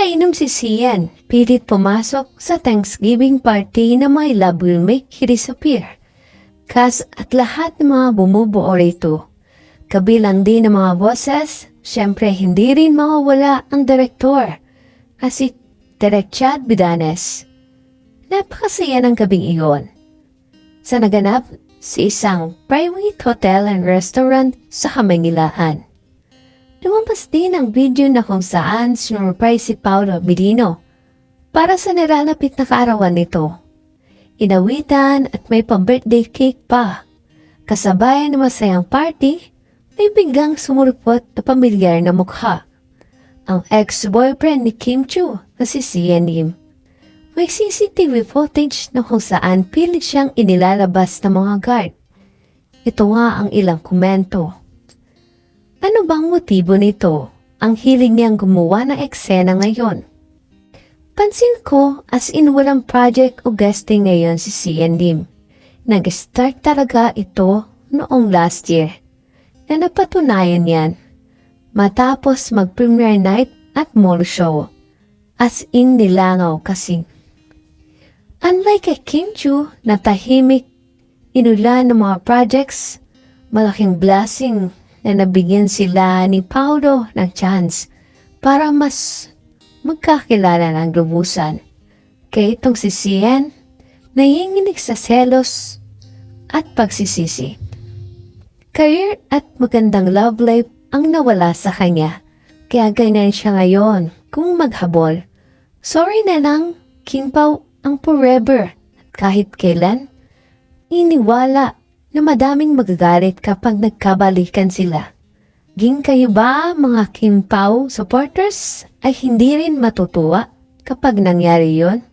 Nakainom si Sian, pilit pumasok sa Thanksgiving party na may love will make he disappear. Kas at lahat ng mga bumubuo rito. Kabilang din ng mga bosses, syempre hindi rin mawawala ang direktor. Kasi Direk Chad Bidanes. Napakasaya ng gabing iyon. Sa naganap, sa isang private hotel and restaurant sa Kamangilaan. Lumabas din ang video na kung saan sinurprise si Paolo Medino para sa nilalapit na kaarawan nito. Inawitan at may pang-birthday cake pa. Kasabay ng masayang party, may biglang sumulpot na pamilyar na mukha. Ang ex-boyfriend ni Kim Chu na si Sian. May CCTV footage na kung saan pilit siyang inilalabas ng mga guard. Ito nga ang ilang komento. Ano bang motibo nito? Ang hiling niyang gumawa ng eksena ngayon. Pansin ko as in walang project o guesting ngayon si Sian Lim. Nag-start talaga ito noong last year. Na napatunayan yan. Matapos mag-premiere night at mall show. As in nilangaw kasi. Unlike kay Kim Chu na tahimik, inulan ng mga projects, malaking blessing na nabigyan sila ni Paulo ng chance para mas magkakilala ng lubusan. Kaya itong si Sian, nanginginig sa selos at pagsisisi. Career at magandang love life ang nawala sa kanya. Kaya ganyan siya ngayon kung maghabol. Sorry na lang, Kim Pao ang forever. At kahit kailan, iniwala na madaming magagalit kapag nagkabalikan sila. Ging kayo ba mga Kim Pao supporters ay hindi rin matutuwa kapag nangyari yon?